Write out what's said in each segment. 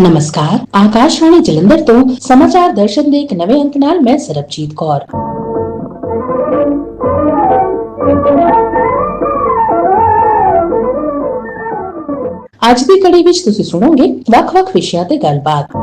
ਨਮਸਕਾਰ ਆਕਾਸ਼ਵਾਣੀ ਜਲੰਧਰ ਤੋਂ ਸਮਾਚਾਰ ਦਰਸ਼ਨ ਦੇ ਇੱਕ ਨਵੇਂ ਅੰਕ ਨਾਲ ਮੈਂ ਸਰਬਜੀਤ ਕੌਰ ਅੱਜ ਦੀ ਕੜੀ ਵਿੱਚ ਤੁਸੀਂ ਸੁਣੋਗੇ ਵੱਖ-ਵੱਖ ਵਿਸ਼ਿਆਂ ਤੇ ਗੱਲਬਾਤ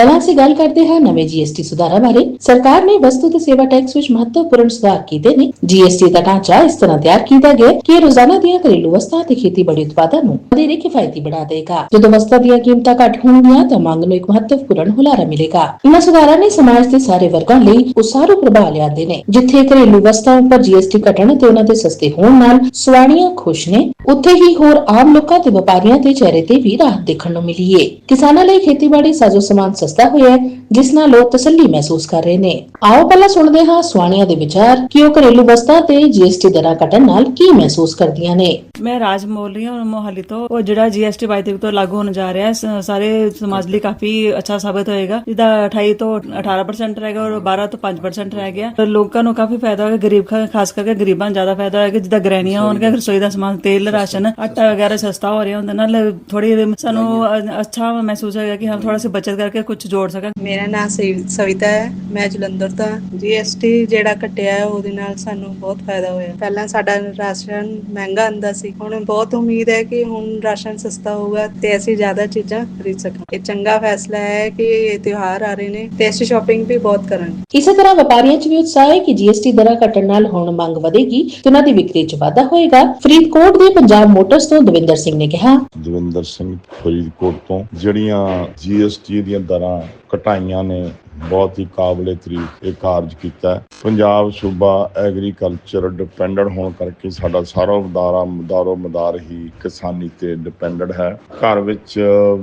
ਪਹਿਲਾਂ ਅਸੀਂ ਗੱਲ ਕਰਦੇ ਹਾਂ ਨਵੇਂ ਜੀਐਸਟੀ ਸੁਧਾਰਾਂ ਬਾਰੇ ਸਰਕਾਰ ਨੇ ਵਸਤੂ ਤੇ ਸੇਵਾ ਟੈਕਸ ਵਿੱਚ ਮਹੱਤਵਪੂਰਨ ਸੁਧਾਰ ਕੀਤੇ ਨੇ ਜੀਐਸਟੀ ਦਾ ਢਾਂਚਾ ਇਸ ਤਰ੍ਹਾਂ ਤਿਆਰ ਕੀਤਾ ਗਿਆ ਹੈ ਕਿ ਇਹ ਰੋਜ਼ਾਨਾ ਦੀਆਂ ਘਰੇਲੂ ਵਸਤਾਂ ਤੇ ਖੇਤੀਬਾੜੀ ਉਤਪਾਦਾਂ ਨੂੰ ਵਧੇਰੇ ਕਿਫਾਇਤੀ ਬਣਾ ਦੇਗਾ ਜਦੋਂ ਵਸਤਾਂ ਦੀਆਂ ਕੀਮਤਾਂ ਘੱਟ ਹੋਣਗੀਆਂ ਤਾਂ ਮੰਗ ਨੂੰ ਇੱਕ ਮਹੱਤਵਪੂਰਨ ਹੁਲਾਰਾ ਮਿਲੇਗਾ। ਇਹਨਾਂ ਸੁਧਾਰਾਂ ਨੇ ਸਮਾਜ ਦੇ ਸਾਰੇ ਵਰਗਾਂ ਲਈ ਉਸਾਰੂ ਪ੍ਰਭਾਵ ਲਿਆਦੇ ਨੇ। ਜਿੱਥੇ ਘਰੇਲੂ ਵਸਤਾਂ ਉੱਪਰ ਜੀਐਸਟੀ ਘਟਣ ਤੇ ਉਹਨਾਂ ਦੇ ਸਸਤੇ ਹੋਣ ਨਾਲ ਸਵਾਣੀਆਂ ਖੁਸ਼ ਨੇ, ਉੱਥੇ ਹੀ ਹੋਰ ਆਮ ਲੋਕਾਂ ਤੇ ਵਪਾਰੀਆਂ ਦੇ ਚਿਹਰੇ ਤੇ ਵੀ ਰਾਹਤ ਦੇਖਣ ਨੂੰ ਮਿਲੀ ਏ। ਕਿਸਾਨਾਂ ਲਈ ਖੇਤੀਬਾੜੀ ਸਾਜ਼ੋ ਸਮਾਨ ਸਸਤਾ ਹੋਇਆ ਜਿਸ ਨਾਲ ਲੋਕ ਤਸੱਲੀ ਮਹਿਸੂਸ ਕਰ ਰਹੇ ਨੇ। ਆਓ ਪਹਿਲਾਂ ਸੁਣਦੇ ਹਾਂ ਸਵਾਣੀਆਂ ਦੇ ਵਿਚਾਰ ਕਿ ਉਹ ਘਰੇਲੂ ਵਸਤਾਂ ਤੇ ਜੀਐਸਟੀ ਦਰਾਂ ਘਟਣ ਨਾਲ ਕੀ ਮਹਿਸੂਸ ਕਰਦੀਆਂ ਨੇ। ਮੈਂ ਰਾਜ ਬੋਲ ਰਹੀ ਹਾਂ ਮੋਹਾਲੀ ਤੋਂ। ਉਹ ਜਿਹੜਾ ਜੀਐਸਟੀ 22 ਤਰੀਕ ਤੋਂ ਲਾਗੂ ਹੋਣ ਜਾ ਰਿਹਾ ਹੈ ਸਾਰੇ ਸਮਾਜ ਲਈ ਕਾਫੀ ਅੱਛਾ ਸਾਬਤ ਹੋਏਗਾ। ਜਿਹਦਾ 28 ਤੋਂ 18% ਰਹਿ ਗਿਆ ਔਰ 12 ਤੋਂ 5% ਰਹਿ ਗਿਆ। ਪਰ ਲੋਕਾਂ ਨੂੰ ਕਾਫੀ ਫਾਇਦਾ ਹੋਏਗਾ ਗਰੀਬ ਖਾਸ ਕਰਕੇ ਗਰੀਬਾਂ ਨੂੰ ਜ਼ਿਆਦਾ ਫਾਇਦਾ ਹੋਏਗਾ ਜਿੱਦਾਂ ਗ੍ਰੈਨੀਆਂ ਹੋਣਗੀਆਂ ਰਸੋਈ ਦਾ ਸਮਾਨ ਤੇਲ ਰਾਸ਼ਨ ਆਟਾ ਵਗੈਰਾ ਸਸਤਾ ਹੋ ਰਿਹਾ ਹੁੰਦਾ ਨਾਲ ਥੋੜੀ ਸਾਨੂੰ ਅੱਛਾ ਮਹਿਸੂਸ ਹੋਏਗਾ ਕਿ ਹਮ ਥੋੜਾ ਸੇ ਬਚਤ ਕਰਕੇ ਕੁਝ ਜੋੜ ਸਕਾਂ? ਮੇਰਾ ਨਾਮ ਸਵੀ- ਸਵਿਤਾ ਹੈ ਮੈਂ ਜਲੰਧਰ ਤੋਂ ਜੀਐਸਟੀ ਜਿਹੜਾ ਘਟਿਆ ਹੈ ਉਹਦੇ ਨਾਲ ਸਾਨੂੰ ਬਹੁਤ ਫਾਇਦਾ ਹੋਇਆ। ਪਹਿਲਾਂ ਸਾਡਾ ਰਾਸ਼ਨ ਮਹਿੰਗਾ ਆਂਦਾ ਸੀ। ਹੁਣ ਬਹੁਤ ਉਮੀਦ ਹੈ ਕਿ ਹੁਣ ਰਾਸ਼ਨ ਸਸਤਾ ਹੋਊਗਾ ਤੇ ਅਸੀਂ ਜ਼ਿਆਦਾ ਚੀਜ਼ਾਂ ਖਰੀਦ ਸਕਾਂਗੇ ਇਹ ਚੰਗਾ ਫੈਸਲਾ ਹੈ ਕਿ ਇਹ ਤਿਉਹਾਰ ਆ ਰਹੇ ਨੇ ਤੇ ਅਸੀਂ ਸ਼ਾਪਿੰਗ ਵੀ ਬਹੁਤ ਕਰਾਂਗੇ। ਇਸੇ ਤਰ੍ਹਾਂ ਵਪਾਰੀਆਂ 'ਚ ਵੀ ਉਤਸ਼ਾਹ ਹੈ ਕਿ ਜੀਐਸਟੀ ਦਰਾਂ ਘਟਣ ਨਾਲ ਹੁਣ ਮੰਗ ਵਧੇਗੀ ਤੇ ਉਹਨਾਂ ਦੀ ਵਿਕਰੀ 'ਚ ਵਾਧਾ ਹੋਏਗਾ। ਫਰੀਦਕੋਟ ਦੇ ਪੰਜਾਬ ਮੋਟਰਸ ਤੋਂ ਦਵਿੰਦਰ ਸਿੰਘ ਨੇ ਕਿਹਾ ਦਵਿੰਦਰ ਸਿੰਘ ਫਰੀਦਕੋਟ ਤੋਂ। ਜਿਹੜੀਆਂ ਜੀਐਸਟੀ ਦੀਆਂ ਦਰਾਂ Bye. ਘਟਾਈਆਂ ਨੇ ਬਹੁਤ ਹੀ ਕਾਬਲੇ ਤਾਰੀਫ ਇਹ ਕਾਰਜ ਕੀਤਾ ਹੈ। ਪੰਜਾਬ ਸੂਬਾ ਐਗਰੀਕਲਚਰ ਡਿਪੈਂਡੈਂਟ ਹੋਣ ਕਰਕੇ ਸਾਡਾ ਸਾਰਾ ਵਦਾਰਾ ਮਦਾਰੋ ਮਦਾਰ ਹੀ ਕਿਸਾਨੀ ਤੇ ਡਿਪੈਂਡੈਂਟ ਹੈ। ਘਰ ਵਿੱਚ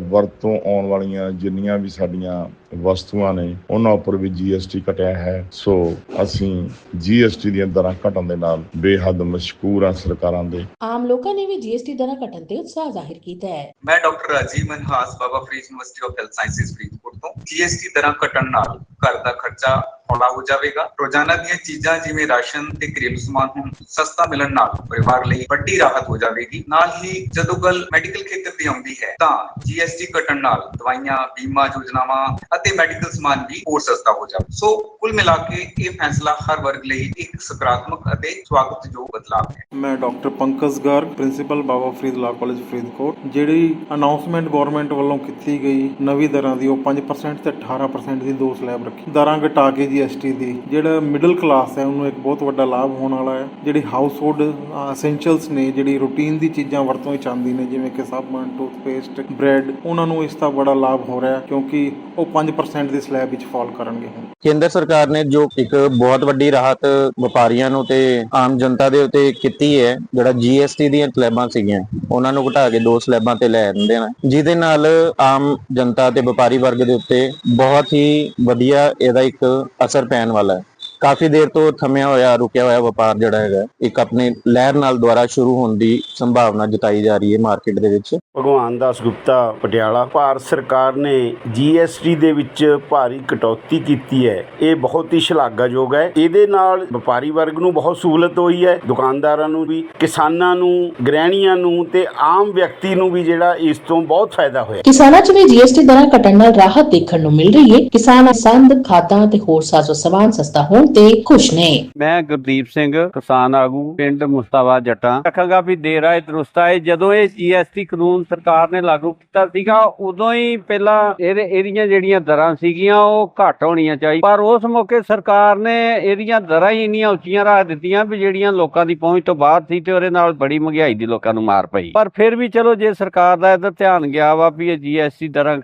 ਵਰਤੋਂ ਆਉਣ ਵਾਲੀਆਂ ਜਿੰਨੀਆਂ ਵੀ ਸਾਡੀਆਂ ਵਸਤੂਆਂ ਨੇ ਉਹਨਾਂ ਉੱਪਰ ਵੀ ਜੀਐਸਟੀ ਘਟਿਆ ਹੈ। ਸੋ ਅਸੀਂ ਜੀਐਸਟੀ ਦੀਆਂ ਦਰਾਂ ਘਟਣ ਦੇ ਨਾਲ ਬੇਹੱਦ ਮਸ਼ਕੂਰ ਹਾਂ ਸਰਕਾਰਾਂ ਦੇ। ਆਮ ਲੋਕਾਂ ਨੇ ਵੀ ਜੀਐਸਟੀ ਦਰਾਂ ਘਟਣ ਤੇ ਉਤਸ਼ਾਹ ਜ਼ਾਹਿਰ ਕੀਤਾ ਹੈ। ਮੈਂ doctor Rajiv Manhas Baba Farid university of health sciences Faridkot GST ਦਰਾਂ ਘਟਣ ਨਾਲ ਘਰ ਦਾ ਖਰਚਾ ਹੌਲਾ ਹੋ ਜਾਵੇਗਾ। ਰੋਜ਼ਾਨਾ ਦੀਆਂ ਚੀਜ਼ਾਂ ਜਿਵੇਂ ਰਾਸ਼ਨ ਤੇ ਘਰੇਲੂ ਸਮਾਨ ਹੁਣ ਸਸਤਾ ਮਿਲਣ ਨਾਲ ਪਰਿਵਾਰ ਲਈ ਵੱਡੀ ਰਾਹਤ ਹੋ ਜਾਵੇਗੀ। ਨਾਲ ਹੀ ਜਦੋਂ ਗੱਲ ਮੈਡੀਕਲ ਖੇਤਰ ਦੀ ਆਉਂਦੀ ਹੈ, ਤਾਂ ਜੀਐਸਟੀ ਘਟਣ ਨਾਲ ਦਵਾਈਆਂ, ਬੀਮਾ ਯੋਜਨਾਵਾਂ ਅਤੇ ਮੈਡੀਕਲ ਸਮਾਨ ਵੀ ਹੋਰ ਸਸਤਾ ਹੋ ਜਾਵੇ। ਸੋ ਕੁੱਲ ਮਿਲਾ ਕੇ ਇਹ ਫੈਸਲਾ ਹਰ ਵਰਗ ਲਈ ਇੱਕ ਸਕਾਰਾਤਮਕ ਅਤੇ ਸਵਾਗਤਯੋਗ ਬਦਲਾਅ ਹੈ। ਮੈਂ doctor Pankaj Garg principal Baba Farid law college Faridkot, ਜਿਹੜੀ ਅਨਾਉਂਸਮੈਂਟ ਗਵਰਨਮੈਂਟ ਵੱਲੋਂ ਕੀਤੀ ਗਈ ਨਵੀਂ ਦਰਾਂ ਦੀ, ਉਹ 5% ਤੇ 18% ਦੀ ਦੋ ਸਲੈਬ ਰੱਖੀ। ਦਰਾਂ ਘਟਾ ਕੇ ਜੀਐਸਟੀ ਦੀ, ਜਿਹੜਾ ਮਿਡਲ ਕਲਾਸ ਹੈ, ਉਹਨੂੰ ਇੱਕ ਬਹੁਤ ਵੱਡਾ ਲਾਭ ਹੋਣ ਵਾਲਾ ਹੈ। ਜਿਹੜੀ ਹਾਊਸਹੋਲਡ ਐਸੈਂਸ਼ੀਅਲਸ ਨੇ, ਜਿਹੜੀ ਰੂਟੀਨ ਦੀ ਚੀਜ਼ਾਂ ਵਰਤੋਂ ਵਿੱਚ ਆਉਂਦੀ ਨੇ, ਜਿਵੇਂ ਕਿ ਸਾਬਣ ਟੂਥਪੇਸਟ ਬ੍ਰੈਡ ਉਹਨਾਂ ਨੂੰ ਇਸ ਦਾ ਬੜਾ ਲਾਭ ਹੋ ਰਿਹਾ ਕਿਉਂਕਿ ਉਹ 5% ਦੀ ਸਲੈਬ ਵਿੱਚ ਫਾਲ ਕਰਨਗੇ ਕੇਂਦਰ ਸਰਕਾਰ ਨੇ ਜੋ ਇੱਕ ਬਹੁਤ ਵੱਡੀ ਰਾਹਤ ਵਪਾਰੀਆਂ ਨੂੰ ਤੇ ਆਮ ਜਨਤਾ ਦੇ ਉੱਤੇ ਕੀਤੀ ਹੈ, ਜਿਹੜਾ ਜੀਐਸਟੀ ਦੀਆਂ ਸਲੈਬਾਂ ਸੀਗੀਆਂ, ਉਹਨਾਂ ਨੂੰ ਘਟਾ ਕੇ ਦੋ ਸਲੈਬਾਂ ਤੇ ਲੈ ਆਂਦੇ ਨੇ। ਜਿਹਦੇ ਨਾਲ ਆਮ ਜਨਤਾ ਤੇ ਵਪਾਰੀ ਵਰਗ ਦੇ ਉੱਤੇ ਬਹੁਤ ਹੀ ਵਧੀਆ ਇਹਦਾ ਇੱਕ ਅਸਰ ਪੈਣ ਵਾਲਾ ਹੈ। ਕਾਫੀ ਦੇਰ ਤੋਂ ਥਮਿਆ ਹੋਇਆ, ਰੁਕਿਆ ਹੋਇਆ ਵਪਾਰ ਜਿਹੜਾ ਹੈਗਾ, ਇੱਕ ਆਪਣੇ ਲਹਿਰ ਨਾਲ ਦੁਆਰਾ ਸ਼ੁਰੂ ਹੋਣ ਦੀ ਸੰਭਾਵਨਾ ਜਤਾਈ ਜਾ ਰਹੀ ਹੈ ਮਾਰਕੀਟ ਦੇ ਵਿੱਚ। ਭਗਵਾਨ ਦਾਸ ਗੁਪਤਾ ਪਟਿਆਲਾ। ਭਾਰਤ ਸਰਕਾਰ ਨੇ ਜੀਐਸਟੀ ਦੇ ਵਿੱਚ ਭਾਰੀ ਕਟੌਤੀ ਕੀਤੀ ਹੈ। ਇਹ ਬਹੁਤ ਹੀ ਸ਼ਲਾਘਾਯੋਗ ਹੈ। ਇਹਦੇ ਨਾਲ ਵਪਾਰੀ ਵਰਗ ਨੂੰ ਬਹੁਤ ਸਹੂਲਤ ਹੋਈ ਹੈ। ਦੁਕਾਨਦਾਰਾਂ ਨੂੰ ਵੀ ਕਿਸਾਨਾਂ ਨੂੰ ਗ੍ਰਹਿਣੀਆਂ ਨੂੰ ਤੇ ਆਮ ਵਿਅਕਤੀ ਨੂੰ ਵੀ ਜਿਹੜਾ ਇਸ ਤੋਂ ਬਹੁਤ ਫਾਇਦਾ ਹੋਇਆ। ਕਿਸਾਨਾਂ 'ਚ ਵੀ ਜੀਐਸਟੀ ਦਰਾਂ ਘਟਣ ਨਾਲ ਰਾਹਤ ਦੇਖਣ ਨੂੰ ਮਿਲ ਰਹੀ ਹੈ। ਕਿਸਾਨ ਸੰਦ ਖਾਦਾਂ ਤੇ ਹੋਰ ਸਾਜ਼ੋ ਸਮਾਨ ਸਸਤਾ ਹੋਣ ਤੇ ਖੁਸ਼ ਨੇ। ਮੈਂ ਗੁਰਦੀਪ ਸਿੰਘ ਕਿਸਾਨ ਆਗੂ ਪਿੰਡ ਮੁਸਤਾਵਾ ਜੱਟਾਂ। ਰੱਖਾਂਗਾ ਵੀ ਦੇਰ ਆਏ ਦਰੁਸਤ ਆਏ ਜਦੋਂ ਇਹ ਜੀਐਸਟੀ ਕਾਨੂੰਨ ਸਰਕਾਰ ਨੇ ਲਾਗੂ ਕੀਤਾ ਸੀਗਾ, ਉਦੋਂ ਹੀ ਪਹਿਲਾਂ ਇਹਦੇ, ਇਹਦੀਆਂ ਜਿਹੜੀਆਂ ਦਰਾਂ ਸੀਗੀਆਂ, ਉਹ ਘੱਟ ਹੋਣੀਆਂ ਚਾਹੀ ਪਰ ਉਸ ਮੌਕੇ ਸਰਕਾਰ ਨੇ ਇਹਦੀਆਂ ਦਰਾਂ ਹੀ ਇੰਨੀਆਂ ਉੱਚੀਆਂ ਰੱਖ ਦਿੱਤੀਆਂ ਵੀ ਜਿਹੜੀਆਂ ਲੋਕਾਂ ਦੀ ਪਹੁੰਚ ਤੋਂ ਬਾਹਰ ਸੀ ਤੇ ਉਹਦੇ ਨਾਲ ਬੜੀ ਮਹਿੰਗਾਈ ਦੀ ਲੋਕਾਂ ਨੂੰ ਮਾਰ ਪਈ। ਪਰ ਫਿਰ ਵੀ ਚਲੋ ਜੇ ਸਰਕਾਰ ਦਾ ਇਹਦਾ ਧਿਆਨ ਗਿਆ ਵਾ ਵੀ ਇਹ ਜੀਐਸਟੀ ਦਰਾਂ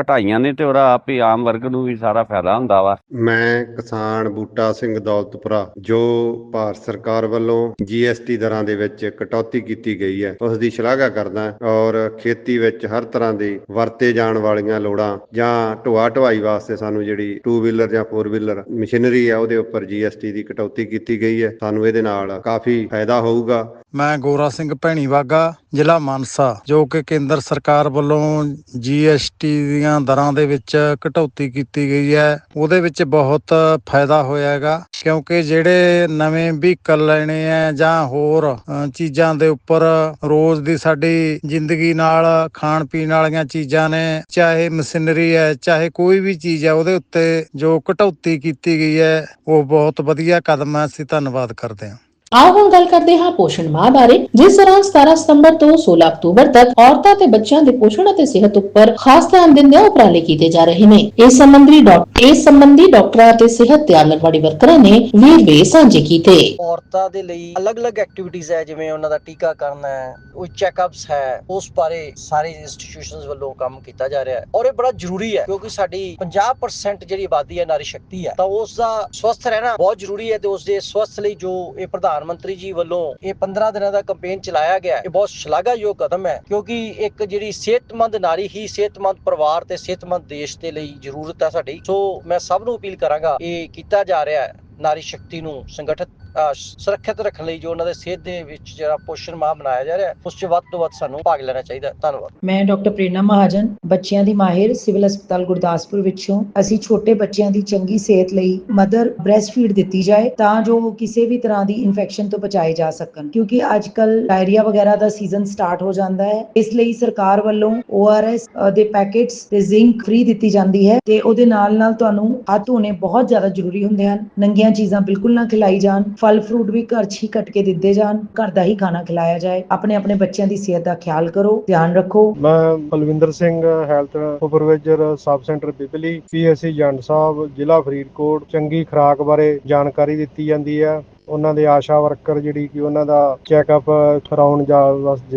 ਘਟਾਈਆਂ ਨੇ ਤੇ ਉਹਦਾ ਆਪ ਹੀ ਆਮ ਵਰਗ ਨੂੰ ਵੀ ਸਾਰਾ ਫਾਇਦਾ ਹੁੰਦਾ ਵਾ। ਮੈਂ ਕਿਸਾਨ ਬੂਟਾ ਸਿੰਘ ਦੌਲਤਪੁਰਾ, ਜੋ ਭਾਰਤ ਸਰਕਾਰ ਵੱਲੋਂ ਜੀਐਸਟੀ ਦਰਾਂ ਦੇ ਵਿੱਚ ਕਟੌਤੀ ਕੀਤੀ ਗਈ ਹੈ ਉਸ ਦੀ ਸ਼ਲਾਘਾ ਕਰਦਾ ਔਰ ਖੇਤੀ ਵਿੱਚ ਹਰ ਤਰ੍ਹਾਂ ਦੀ ਵਰਤੇ ਜਾਣ ਵਾਲੀਆਂ ਲੋੜਾਂ ਜਾਂ ਢੋਆ ਢੁਆਈ ਵਾਸਤੇ ਸਾਨੂੰ ਜਿਹੜੀ 2 ਵੀਲਰ ਜਾਂ 4 ਵੀਲਰ ਮਸ਼ੀਨਰੀ ਹੈ ਉਹਦੇ ਉੱਪਰ ਜੀਐਸਟੀ ਦੀ ਕਟੌਤੀ ਕੀਤੀ ਗਈ ਹੈ। ਸਾਨੂੰ ਇਹਦੇ ਨਾਲ ਕਾਫੀ ਫਾਇਦਾ ਹੋਊਗਾ। ਮੈਂ ਗੋਰਾ ਸਿੰਘ ਭੈਣੀ ਵਾਗਾ, ਜ਼ਿਲ੍ਹਾ ਮਾਨਸਾ, ਜੋ ਕਿ ਕੇਂਦਰ ਸਰਕਾਰ ਵੱਲੋਂ ਜੀਐਸਟੀ ਦੀਆਂ ਦਰਾਂ ਦੇ ਵਿੱਚ ਕਟੌਤੀ ਕੀਤੀ ਗਈ ਹੈ। ਉਹਦੇ ਵਿੱਚ ਬਹੁਤ ਫਾਇਦਾ ਹੋਇਆ ਹੈਗਾ, ਕਿਉਂਕਿ ਜਿਹੜੇ ਨਵੇਂ ਵਹੀਕਲ ਲੈਣੇ ਆ ਜਾਂ ਹੋਰ ਚੀਜ਼ਾਂ ਦੇ ਉੱਪਰ ਰੋਜ਼ ਦੀ ਸਾਡੀ ਜ਼ਿੰਦਗੀ ਨਾਲ, ਖਾਣ ਪੀਣ ਵਾਲੀਆਂ ਚੀਜ਼ਾਂ ਨੇ, ਚਾਹੇ ਮਸ਼ੀਨਰੀ ਹੈ, ਚਾਹੇ ਕੋਈ ਵੀ ਚੀਜ਼ ਹੈ, ਉਹਦੇ ਉੱਤੇ ਜੋ ਕਟੌਤੀ ਕੀਤੀ ਗਈ ਹੈ, ਉਹ ਬਹੁਤ ਵਧੀਆ ਕਦਮ ਹੈ। ਅਸੀਂ ਧੰਨਵਾਦ ਕਰਦੇ ਹਾਂ। ਆਓ ਹੁਣ ਗੱਲ ਕਰਦੇ ਹਾਂ ਪੋਸ਼ਣ ਮਾਹ ਬਾਰੇ, ਜਿਸ ਦੌਰਾਨ 17 ਸਤੰਬਰ ਤੋਂ 16 ਅਕਤੂਬਰ ਤੱਕ ਔਰਤਾਂ ਤੇ ਬੱਚਿਆਂ ਦੇ ਪੋਸ਼ਣ ਅਤੇ ਸਿਹਤ ਉੱਪਰ ਖਾਸ ਧਿਆਨ ਦਿੰਦਿਆਂ ਉਪਰਾਲੇ ਕੀਤੇ ਜਾ ਰਹੇ ਨੇ। ਇਸ ਸੰਬੰਧੀ ਇਸ ਸੰਬੰਧੀ ਡਾਕਟਰਾਂ ਅਤੇ ਸਿਹਤ ਤੇ ਆਂਗਣਵਾੜੀ ਵਰਕਰਾਂ ਨੇ ਵੀਰਵੇ ਸਾਂਝੇ ਕੀਤੇ। ਔਰਤਾਂ ਦੇ ਲਈ ਅਲੱਗ-ਅਲੱਗ ਐਕਟੀਵਿਟੀਜ਼ ਹੈ, ਜਿਵੇਂ ਉਹਨਾਂ ਦਾ ਟੀਕਾਕਰਨ ਹੈ ਉਹ ਚੈੱਕਅਪਸ ਹੈ, ਉਸ ਬਾਰੇ ਸਾਰੇ ਇੰਸਟੀਟਿਊਸ਼ਨਸ ਵੱਲੋਂ ਕੰਮ ਕੀਤਾ ਜਾ ਰਿਹਾ ਹੈ। ਔਰ ਇਹ ਬੜਾ ਜ਼ਰੂਰੀ ਹੈ, ਕਿਉਂਕਿ ਸਾਡੀ 50% ਜਿਹੜੀ ਆਬਾਦੀ ਹੈ, ਨਾਰੀ ਸ਼ਕਤੀ ਹੈ, ਤਾਂ ਉਸ ਦਾ ਸਵਸਥ ਰਹਿਣਾ ਬਹੁਤ ਜ਼ਰੂਰੀ ਹੈ ਤੇ ਉਸ ਦੇ ਸਵਸਥ ਲਈ ਜੋ ਇਹ ਪ੍ਰਧਾਨ ਪ੍ਰਧਾਨ ਮੰਤਰੀ ਜੀ ਵੱਲੋਂ ਇਹ 15 ਦਿਨਾਂ ਦਾ ਕੈਂਪੇਨ ਚਲਾਇਆ ਗਿਆ ਇਹ ਬਹੁਤ ਸ਼ਲਾਘਾਯੋਗ ਕਦਮ ਹੈ, ਕਿਉਂਕਿ ਇੱਕ ਜਿਹੜੀ ਸਿਹਤਮੰਦ ਨਾਰੀ ਹੀ ਸਿਹਤਮੰਦ ਪਰਿਵਾਰ ਤੇ ਸਿਹਤਮੰਦ ਦੇਸ਼ ਦੇ ਲਈ ਜ਼ਰੂਰਤ ਹੈ ਸਾਡੀ। ਸੋ ਮੈਂ ਸਭ ਨੂੰ ਅਪੀਲ ਕਰਾਂਗਾ, ਇਹ ਕੀਤਾ ਜਾ ਰਿਹਾ ਹੈ, ਨਾਰੀ ਸ਼ਕਤੀ ਨੂੰ ਸੰਗਠਿਤ ਸੁਰੱਖਿਅਤ ਰੱਖਣ ਲਈ ਜੋ ਉਹਨਾਂ ਦੇ ਸਿਹਤ ਦੇ ਵਿੱਚ ਜਿਹੜਾ ਪੋਸ਼ਣ ਮਾਹ ਮਨਾਇਆ ਜਾ ਰਿਹਾ, ਉਸ 'ਚ ਵੱਧ ਤੋਂ ਵੱਧ ਸਾਨੂੰ ਭਾਗ ਲੈਣਾ ਚਾਹੀਦਾ ਧੰਨਵਾਦ। ਮੈਂ ਡਾਕਟਰ ਪ੍ਰੇਰਨਾ ਮਹਾਜਨ, ਬੱਚਿਆਂ ਦੀ ਮਾਹਿਰ ਸਿਵਲ ਹਸਪਤਾਲ ਗੁਰਦਾਸਪੁਰ ਵਿੱਚੋਂ, ਅਸੀਂ ਛੋਟੇ ਬੱਚਿਆਂ ਦੀ ਚੰਗੀ ਸਿਹਤ ਲਈ ਮਦਰ ਬ੍ਰੈਸਟ ਫੀਡ ਦਿੱਤੀ ਜਾਏ, ਤਾਂ ਜੋ ਕਿਸੇ ਵੀ ਤਰ੍ਹਾਂ ਦੀ ਇਨਫੈਕਸ਼ਨ ਤੋਂ ਬਚਾਏ ਜਾ ਸਕਣ। ਕਿਉਂਕਿ ਅੱਜ ਕੱਲ ਡਾਇਰੀਆ ਵਗੈਰਾ ਦਾ ਸੀਜ਼ਨ ਸਟਾਰਟ ਹੋ ਜਾਂਦਾ ਹੈ। ਇਸ ਲਈ ਸਰਕਾਰ ਵੱਲੋਂ ORS ਦੇ ਪੈਕੇਟਸ ਤੇ ਜ਼ਿੰਕ ਫ੍ਰੀ ਦਿੱਤੀ ਜਾਂਦੀ ਹੈ ਤੇ ਉਹਦੇ ਨਾਲ ਨਾਲ ਤੁਹਾਨੂੰ ਹੱਥ ਧੋਣੇ ਬਹੁਤ ਜ਼ਿਆਦਾ ਜ਼ਰੂਰੀ ਹੁੰਦੇ ਹਨ। ਨੰਗੀਆਂ ਚੀਜ਼ਾਂ ਬਿਲਕੁਲ ਨਾ ਖਿਲਾਈ ਜਾਣ। ਫਲ ਫਰੂਟ ਵੀ ਘਰ 'ਚ ਹੀ ਕੱਟ ਕੇ ਦਿੱਤੇ ਜਾਣ, ਘਰ ਦਾ ਹੀ ਖਾਣਾ ਖਿਲਾਇਆ ਜਾਏ। ਆਪਣੇ ਆਪਣੇ ਬੱਚਿਆਂ ਦੀ ਸਿਹਤ ਦਾ ਖਿਆਲ ਕਰੋ, ਧਿਆਨ ਰੱਖੋ। ਮੈਂ Balwinder Singh, health supervisor, sub centre Pipli PSC Jand Sahib, ਜ਼ਿਲ੍ਹਾ ਫਰੀਦਕੋਟ। ਚੰਗੀ ਖੁਰਾਕ ਬਾਰੇ ਜਾਣਕਾਰੀ ਦਿੱਤੀ ਜਾਂਦੀ ਹੈ। ਉਹਨਾਂ ਦੇ ਆਸ਼ਾ ਵਰਕਰ ਜਿਹੜੀ ਕਿ ਉਹਨਾਂ ਦਾ ਚੈੱਕਅਪ ਕਰਾਉਣ ਜਾ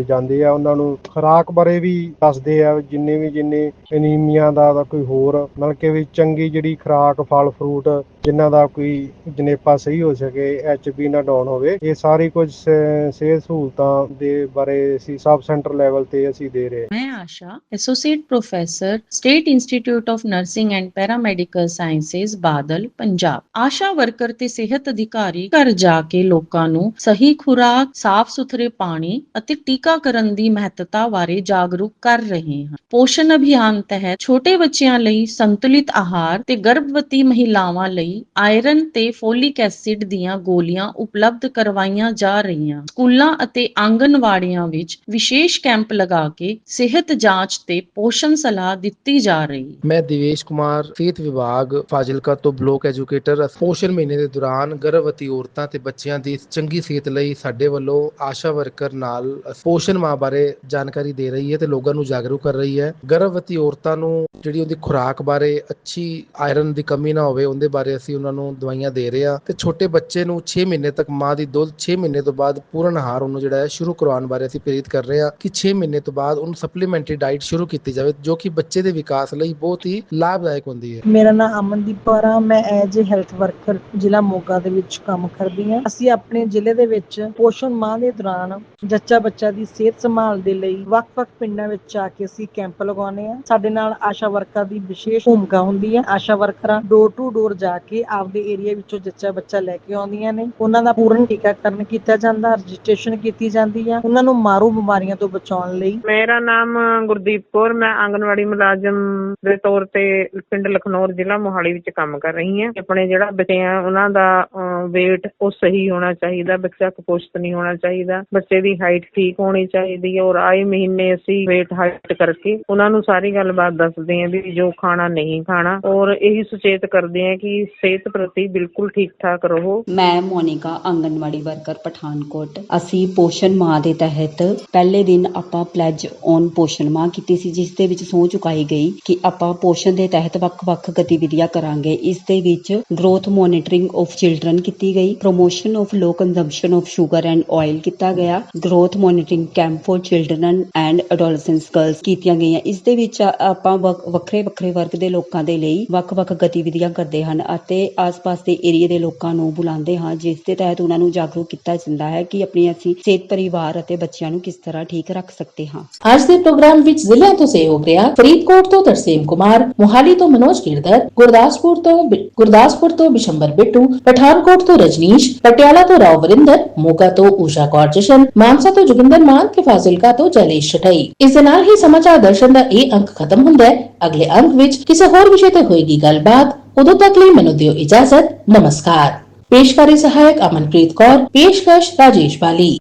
ਜਾਂਦੇ ਆ, ਉਹਨਾਂ ਨੂੰ ਖੁਰਾਕ ਬਾਰੇ ਵੀ ਦੱਸਦੇ ਆ, ਜਿੰਨੇ ਵੀ ਜਿੰਨੇ ਐਨੀਮੀਆ ਦਾ ਦਾ ਕੋਈ ਹੋਰ, ਮਤਲਬ ਕਿ ਵੀ ਚੰਗੀ ਜਿਹੜੀ ਖੁਰਾਕ, ਫਲ ਫਰੂਟ ਜਿਨ੍ਹਾਂ ਦਾ ਕੋਈ ਜਨੇਪਾ ਸਹੀ ਹੋ ਸਕੇ ਐਚਬੀ ਨਾ ਡਾਊਨ ਹੋਵੇ, ਇਹ ਸਾਰੀ ਕੁਝ ਸਿਹਤ ਸਹੂਲਤਾਂ ਦੇ ਬਾਰੇ ਅਸੀਂ ਸਬ ਸੈਂਟਰ ਲੈਵਲ ਤੇ ਅਸੀਂ ਦੇ ਰਹੇ ਮੈਂ Asha associate professor state institute of nursing and paramedical sciences Badal, Punjab. Asha worker ਤੇ ਸਿਹਤ ਅਧਿਕਾਰੀ ਘਰ ਜਾ ਕੇ ਲੋਕਾਂ ਨੂੰ ਸਹੀ ਖੁਰਾਕ, ਸਾਫ਼ ਸੁਥਰੇ ਪਾਣੀ ਅਤੇ ਟੀਕਾਕਰਨ ਦੀ ਮਹੱਤਤਾ ਬਾਰੇ ਜਾਗਰੂਕ ਕਰ ਰਹੇ ਹਨ ਪੋਸ਼ਣ ਅਭਿਆਨ ਤਹਿਤ ਛੋਟੇ ਬੱਚਿਆਂ ਲਈ ਸੰਤੁਲਿਤ ਆਹਾਰ ਤੇ ਗਰਭਵਤੀ ਮਹਿਲਾਵਾਂ ਲਈ ਆਇਰਨ ਤੇ ਫੋਲਿਕ ਐਸਿਡ ਦੀਆਂ ਗੋਲੀਆਂ ਉਪਲਬਧ ਕਰਵਾਈਆਂ ਜਾ ਰਹੀਆਂ। ਸਕੂਲਾਂ ਅਤੇ ਆਂਗਨਵਾੜੀਆਂ ਵਿੱਚ ਵਿਸ਼ੇਸ਼ ਕੈਂਪ ਲਗਾ ਕੇ ਸਿਹਤ ਜਾਂਚ ਤੇ ਪੋਸ਼ਣ ਸਲਾਹ ਦਿੱਤੀ ਜਾ ਰਹੀ। ਹੈ ਮੈਂ ਦਿਵੇਸ਼ ਕੁਮਾਰ, ਸਿਹਤ ਵਿਭਾਗ, ਫਾਜ਼ਿਲਕਾ ਤੋਂ ਬਲਾਕ ਐਜੂਕੇਟਰ। ਪੋਸ਼ਣ ਮਹੀਨੇ ਦੇ ਦੌਰਾਨ ਗਰਭਵਤੀ ਔਰਤਾਂ ਤੇ ਬੱਚਿਆਂ ਦੀ ਚੰਗੀ ਸਿਹਤ ਲਈ ਸਾਡੇ ਵੱਲੋਂ ਆਸ਼ਾ ਵਰਕਰ ਨਾਲ ਪੋਸ਼ਣ ਮਾਹ ਬਾਰੇ ਜਾਣਕਾਰੀ ਦੇ ਰਹੀ ਹੈ ਤੇ ਲੋਕਾਂ ਨੂੰ ਜਾਗਰੂਕ ਕਰ ਰਹੀ ਹੈ। ਗਰਭਵਤੀ ਔਰਤਾਂ ਨੂੰ ਜਿਹੜੀ ਉਹਦੀ ਖੁਰਾਕ ਬਾਰੇ ਅੱਛੀ ਆਇਰਨ ਦੀ ਕਮੀ ਨਾ ਹੋਵੇ, ਉਹਦੇ ਬਾਰੇ ਅਸੀਂ ਉਹਨਾਂ ਨੂੰ ਦਵਾਈਆਂ ਦੇ ਰਹੇ ਹਾਂ। ਤੇ ਛੋਟੇ ਬੱਚੇ ਨੂੰ 6 ਮਹੀਨੇ ਤੱਕ, ਮਾਂ ਦੀ ਦੁੱਧ 6 ਮਹੀਨੇ ਤੋਂ ਬਾਅਦ ਪੂਰਨ ਆਹਾਰ ਉਹਨੂੰ ਜਿਹੜਾ ਹੈ ਸ਼ੁਰੂ ਕਰਵਾਉਣ ਬਾਰੇ ਅਸੀਂ ਪ੍ਰੇਰਿਤ ਕਰ ਰਹੇ ਹਾਂ ਕਿ 6 ਮਹੀਨੇ ਤੋਂ ਬਾਅਦ ਉਹਨੂੰ ਸਪਲੀਮੈਂਟਰੀ ਡਾਈਟ ਸ਼ੁਰੂ ਕੀਤੀ ਜਾਵੇ, ਜੋ ਕਿ ਬੱਚੇ ਦੇ ਵਿਕਾਸ ਲਈ ਬਹੁਤ ਹੀ ਲਾਭਦਾਇਕ ਹੁੰਦੀ ਹੈ। ਮੇਰਾ ਨਾਮ ਅਮਨਦੀਪ ਕੌਰ ਮੈਂ ਐਜ ਏ ਹੈਲਥ ਵਰਕਰ ਜ਼ਿਲ੍ਹਾ ਮੋਗਾ ਦੇ ਵਿੱਚ ਕੰਮ ਕਰਦੀ ਹਾਂ। ਅਸੀਂ ਆਪਣੇ ਜ਼ਿਲ੍ਹੇ ਦੇ ਵਿੱਚ ਪੋਸ਼ਣ ਮਾਹ ਦੇ ਦੌਰਾਨ ਜੱਚਾ ਬੱਚਾ ਦੀ ਸਿਹਤ ਸੰਭਾਲ ਦੇ ਲਈ ਵੱਖ-ਵੱਖ ਪਿੰਡਾਂ ਵਿੱਚ ਜਾ ਕੇ ਅਸੀਂ ਕੈਂਪ ਲਗਾਉਂਦੇ ਆ ਸਾਡੇ ਨਾਲ ਆਸ਼ਾ ਵਰਕਰ ਦੀ ਵਿਸ਼ੇਸ਼ ਭੂਮਿਕਾ ਹੁੰਦੀ ਹੈ। ਆਸ਼ਾ ਵਰਕਰਾਂ ਡੋਰ ਟੂ ਡੋਰ ਜਾ ਕੇ ਆਪਦੇ ਏਰੀਆ ਵਿੱਚੋਂ ਜੱਚਾ ਬੱਚਾ ਲੈ ਕੇ ਆਉਂਦੀਆਂ ਨੇ। ਉਹਨਾਂ ਦਾ ਪੂਰਨ ਟੀਕਾਕਰਨ ਕੀਤਾ ਜਾਂਦਾ, ਰਜਿਸਟ੍ਰੇਸ਼ਨ ਕੀਤੀ ਜਾਂਦੀ ਹੈ ਉਹਨਾਂ ਨੂੰ ਮਾਰੂ ਬਿਮਾਰੀਆਂ ਤੋਂ ਬਚਾਉਣ ਲਈ। ਮੇਰਾ ਨਾਮ ਗੁਰਦੀਪ ਕੌਰ, ਮੈਂ ਆਂਗਨਵਾੜੀ ਮੁਲਾਜ਼ਮ ਦੇ ਤੌਰ ਤੇ ਪਿੰਡ ਲਖਨੌਰ ਜ਼ਿਲ੍ਹਾ ਮੋਹਾਲੀ ਵਿੱਚ ਕੰਮ ਕਰ ਰਹੀ ਹਾਂ। ਆਪਣੇ ਜਿਹੜਾ ਬੱਚੇ ਆ, ਉਹਨਾਂ ਦਾ weight ਉਹ ਸਹੀ ਹੋਣਾ ਚਾਹੀਦਾ, ਬੱਚਾ ਕੁਪੋਸ਼ਿਤ ਨਹੀਂ ਹੋਣਾ ਚਾਹੀਦਾ। ਬੱਚੇ ਦੀ ਹਾਈਟ ਠੀਕ ਹੋਣੀ ਚਾਹੀਦੀ ਹੈ ਔਰ ਆਏ ਮਹੀਨੇ ਅਸੀਂ weight ਹਾਈਟ ਕਰਕੇ ਉਹਨਾਂ ਨੂੰ ਸਾਰੀ ਗੱਲਬਾਤ ਦੱਸਦੇ ਹਾਂ ਵੀ ਜੋ ਖਾਣਾ ਨਹੀਂ ਖਾਣਾ। ਔਰ ਇਹੀ ਸੁਚੇਤ ਕਰਦੇ ਹਾਂ ਕਿ ਸਿਹਤ ਪ੍ਰਤੀ ਬਿਲਕੁਲ ਠੀਕ ਠਾਕ ਰਹੋ। ਮੈਂ ਮੋਨਿਕਾ, ਆਂਗਨਵਾੜੀ ਵਰਕਰ, ਪਠਾਨਕੋਟ। ਅਸੀਂ ਪੋਸ਼ਣ ਮਾਹ ਦੇ ਤਹਿਤ ਪਹਿਲੇ ਦਿਨ ਆਪਾਂ ਪਲੈਜ ਔਨ ਪੋਸ਼ਣ ਮਾਹ ਕੀਤੀ ਸੀ, ਜਿਸ ਦੇ ਵਿੱਚ ਸਹੁੰ ਚੁਕਾਈ ਗਈ ਕਿ ਆਪਾਂ ਪੋਸ਼ਣ ਦੇ ਤਹਿਤ ਵੱਖ-ਵੱਖ ਗਤੀਵਿਧੀਆਂ ਕਰਾਂਗੇ। ਇਸ ਦੇ ਵਿੱਚ ਗਰੋਥ ਮੋਨੀਟਰਿੰਗ ਆਫ ਚਿਲਡਰਨ ਕੀਤੀ ਗਈ promotion of low consumption of sugar and oil ਕੀਤਾ ਗਿਆ growth monitoring camp for children and adolescents girls ਕੀਤੀਆਂ ਗਈਆਂ। ਇਸ ਦੇ ਵਿੱਚ ਆਪਾਂ ਵੱਖ- ਵੱਖਰੇ ਵੱਖਰੇ ਵਰਗ ਦੇ ਲੋਕਾਂ ਦੇ ਲਈ ਵੱਖ-ਵੱਖ ਗਤੀਵਿਧੀਆਂ ਕਰਦੇ ਹਨ। ਅਤੇ ਆਸ-ਪਾਸ ਦੇ ਏਰੀਏ ਦੇ ਲੋਕਾਂ ਨੂੰ ਬੁਲਾਉਂਦੇ ਹਾਂ, ਜਿਸ ਦੇ ਤਹਿਤ ਉਹਨਾਂ ਨੂੰ ਜਾਗਰੂਕ ਕੀਤਾ ਜਾਂਦਾ ਹੈ ਕਿ ਆਪਣੀ ਅਸੀਂ ਸਿਹਤ ਪਰਿਵਾਰ ਅਤੇ ਬੱਚਿਆਂ ਨੂੰ ਕਿਸ ਤਰ੍ਹਾਂ ਠੀਕ ਰੱਖ ਸਕਦੇ ਹਾਂ। ਅੱਜ ਦੇ ਪ੍ਰੋਗਰਾਮ ਵਿੱਚ ਜ਼ਿਲ੍ਹਿਆਂ ਤੋਂ ਸਹਿਯੋਗ ਰਿਹਾ ਫਰੀਦਕੋਟ ਤੋਂ ਤਰਸੇਮ ਕੁਮਾਰ, ਮੁਹਾਲੀ ਤੋਂ ਮਨੋਜ ਗਿਰਧਰ, ਗੁਰਦਾਸਪੁਰ ਤੋਂ ਗੁਰਦਾਸਪੁਰ ਤੋਂ ਬਿਸ਼ੰਬਰ ਬਿੱਟੂ, ਪਠਾਨਕੋਟ ਤੋਂ ਰਜਨੀਸ਼, ਪਟਿਆਲਾ ਤੋਂ ਰਾਓ ਵਰਿੰਦਰ, ਮੋਗਾ ਤੋਂ ਊਸ਼ਾ ਕੌਰ ਜਸ਼ਨ, ਮਾਨਸਾ ਤੋਂ ਜੋਗਿੰਦਰ ਮਾਨ ਤੇ ਫਾਜ਼ਿਲਕਾ ਤੋਂ ਜੈਲੇਸ਼ ਛਟਈ ਇਸ ਦੇ ਨਾਲ ਹੀ ਸਮਾਚਾਰ ਦਰਸ਼ਨ ਦਾ ਇਹ ਅੰਕ ਖਤਮ ਹੁੰਦਾ ਹੈ। ਅਗਲੇ ਅੰਕ ਵਿੱਚ ਕਿਸੇ ਹੋਰ ਵਿਸ਼ੇ ਤੇ ਹੋਏਗੀ ਗੱਲਬਾਤ। ਉਦੋਂ ਤੱਕ ਲਈ ਮੈਨੂੰ ਦਿਓ ਇਜਾਜ਼ਤ। ਨਮਸਕਾਰ। ਪੇਸ਼ਕਾਰੀ ਸਹਾਇਕ ਅਮਨਪ੍ਰੀਤ ਕੌਰ ਪੇਸ਼ਕਸ਼ ਰਾਜੇਸ਼ ਬਾਲੀ।